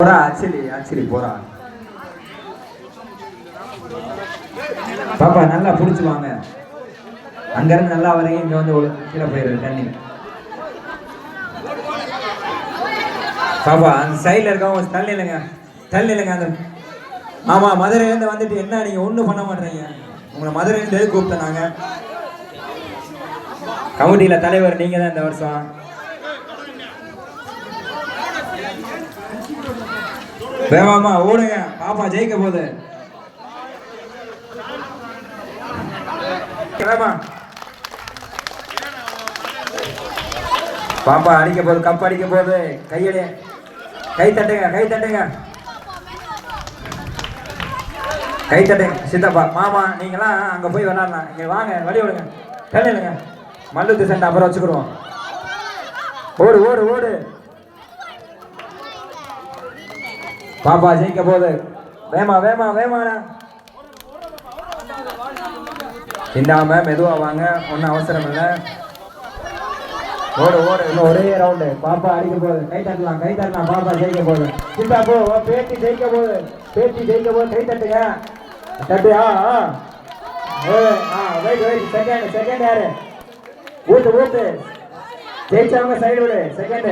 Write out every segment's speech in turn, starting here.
போறா actually actually போறா. பாப்பா நல்லா புடிச்சு வாங்க. அங்க இருந்து நல்லா வரீங்க இங்க வந்து கீழே போயிரு தண்ணி. பாப்பா அந்த சைடுல இருக்கவங்க தள்ளி இல்லைங்க தள்ளி இல்லைங்க அந்த ஆமா மதுரையில இருந்து வந்துட்டு என்ன நீங்க ஒன்றும் பண்ண மாட்டீங்க உங்களை மதுரையில இருந்து எதுக்கு நாங்க? கமிட்டியில தலைவர் நீங்க தான் இந்த வருஷம். வேமாமா ஓடுங்க பாப்பா ஜெயிக்க போகுது. பாப்பா அடிக்க போகுது கப் அடிக்க போகுது. கையடி கை தட்டுங்க கை தட்டுங்க. கை தட்டுங்க சித்தப்பா மாமா நீங்களாம் அங்க போய் விளாடலாம். இங்க வாங்க வழி விடுங்க. தள்ளிடுங்க மல்லுத்து சண்டை அப்புறம் வச்சுக்கிடுவோம். ஓடு ஓடு ஓடு. பாப்பா ஜெயிக்க போகுது. வேமா வேமா வேமாண்ணா. சிந்தாம மெதுவா வாங்க. ஒன்றும் அவசரம் இல்லை. ஓடு ஓடு. இன்னும் ஒரே ரவுண்டு பாப்பா அடிக்க போகுது. கை தட்டலாம் கை தட்டலாம் பாப்பா ஜெயிக்க போகுது. சிந்தா போ பேட்டி ஜெயிக்க போகுது. பேட்டி ஜெயிக்க போகுது. கை தட்டுங்க. தட்டியா? ஆ. ஆ ஆ வெயிட் வெயிட் செகண்ட் செகண்ட் யாரு? ஊத்து ஊத்து. ஜெயிச்சவங்க சைடு விடு. செகண்ட்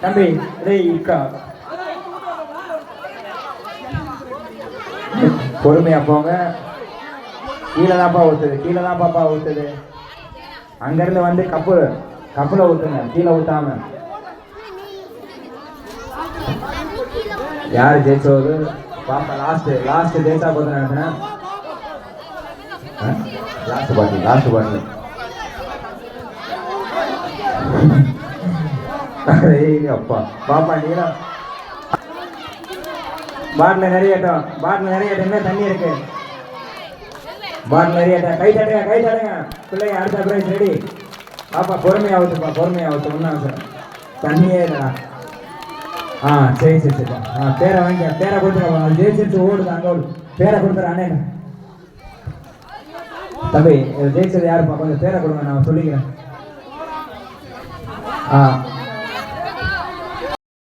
தம்பி ரே இருக்கா பொறுமையா போங்க. கீழே தான்ப்பா ஊற்றுது கீழே தான் பாப்பா ஊத்துது. அங்கிருந்து வந்து கப்பு கப்பில் ஊற்றுங்க கீழே ஊற்றாம யார் ஜெயிச்சோது பாப்பா லாஸ்ட்டு லாஸ்ட் ஜெயிச்சா போதும் நினைக்கிறேன் லாஸ்ட் பாட்டில் லாஸ்ட் பாட்டில் அப்பா. பாப்பா நீரா பாட்டில் நிறையட்டும் பாட்டில் நிறையட்டும் என்ன தண்ணி இருக்கு. பாட்டில் நிறையட்டும் கை தட்டுங்க கை தட்டுங்க. பிள்ளைங்க அடுத்த பிரைஸ் ரெடி பாப்பா பொறுமையா ஊத்துப்பா பொறுமையா ஊத்து. ஒன்றும் சார் தண்ணியே இல்லைடா. ஆ சரி சரி சரி. ஆ பேரை வாங்கி பேரை கொடுத்துருவா ஜெயிச்சிருச்சு ஓடுது அங்கே ஓடு. பேரை கொடுத்துரு அண்ணே. தம்பி ஜெயிச்சது யாருப்பா? கொஞ்சம் பேரை கொடுங்க நான் சொல்லிக்கிறேன். ஆ.